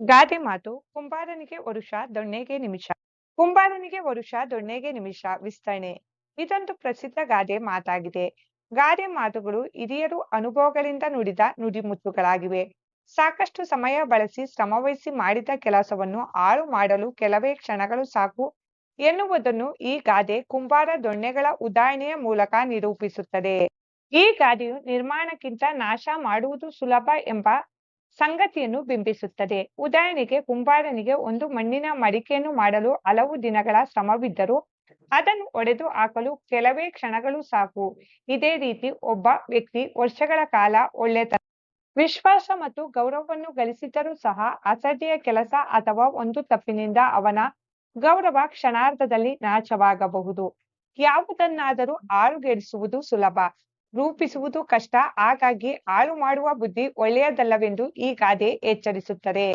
ಗಾದೆ ಮಾತು, ಕುಂಬಾರನಿಗೆ ವರುಷ ದೊಣ್ಣೆಗೆ ನಿಮಿಷ. ಕುಂಬಾರನಿಗೆ ವರುಷ ದೊಣ್ಣೆಗೆ ನಿಮಿಷ, ವಿಸ್ತರಣೆ. ಇದೊಂದು ಪ್ರಸಿದ್ಧ ಗಾದೆ ಮಾತಾಗಿದೆ. ಗಾದೆ ಮಾತುಗಳು ಹಿರಿಯರು ಅನುಭವಗಳಿಂದ ನುಡಿದ ನುಡಿಮುತ್ತುಗಳಾಗಿವೆ ಸಾಕಷ್ಟು ಸಮಯ ಬಳಸಿ ಶ್ರಮವಹಿಸಿ ಮಾಡಿದ ಕೆಲಸವನ್ನು ಹಾಳು ಮಾಡಲು ಕೆಲವೇ ಕ್ಷಣಗಳು ಸಾಕು ಎನ್ನುವುದನ್ನು ಈ ಗಾದೆ ಕುಂಬಾರ ದೊಣ್ಣೆಗಳ ಉದಾಹರಣೆಯ ಮೂಲಕ ನಿರೂಪಿಸುತ್ತದೆ. ಈ ಗಾದೆಯು ನಿರ್ಮಾಣಕ್ಕಿಂತ ನಾಶ ಮಾಡುವುದು ಸುಲಭ ಎಂಬ ಸಂಗತಿಯನ್ನು ಬಿಂಬಿಸುತ್ತದೆ. ಉದಾಹರಣೆಗೆ ಕುಂಬಾರನಿಗೆ ಒಂದು ಮಣ್ಣಿನ ಮಡಿಕೆಯನ್ನು ಮಾಡಲು ಹಲವು ದಿನಗಳ ಶ್ರಮವಿದ್ದರೂ ಅದನ್ನು ಒಡೆದು ಹಾಕಲು ಕೆಲವೇ ಕ್ಷಣಗಳು ಸಾಕು. ಇದೇ ರೀತಿ ಒಬ್ಬ ವ್ಯಕ್ತಿ ವರ್ಷಗಳ ಕಾಲ ಒಳ್ಳೆತನ, ವಿಶ್ವಾಸ ಮತ್ತು ಗೌರವವನ್ನು ಗಳಿಸಿದರೂ ಸಹ ಅಸಡ್ಡೆಯ ಕೆಲಸ ಅಥವಾ ಒಂದು ತಪ್ಪಿನಿಂದ ಅವನ ಗೌರವ ಕ್ಷಣಾರ್ಧದಲ್ಲಿ ನಾಶವಾಗಬಹುದು. ಯಾವುದನ್ನಾದರೂ ಆರುಗೆಡಿಸುವುದು ಸುಲಭ. ರೂಪಿಸುವುದು ಕಷ್ಟ ಹಾಗಾಗಿ ಹಾಳು ಮಾಡುವ ಬುದ್ಧಿ ಒಳ್ಳೆಯದಲ್ಲವೆಂದು ಈ ಗಾದೆ ಎಚ್ಚರಿಸುತ್ತದೆ.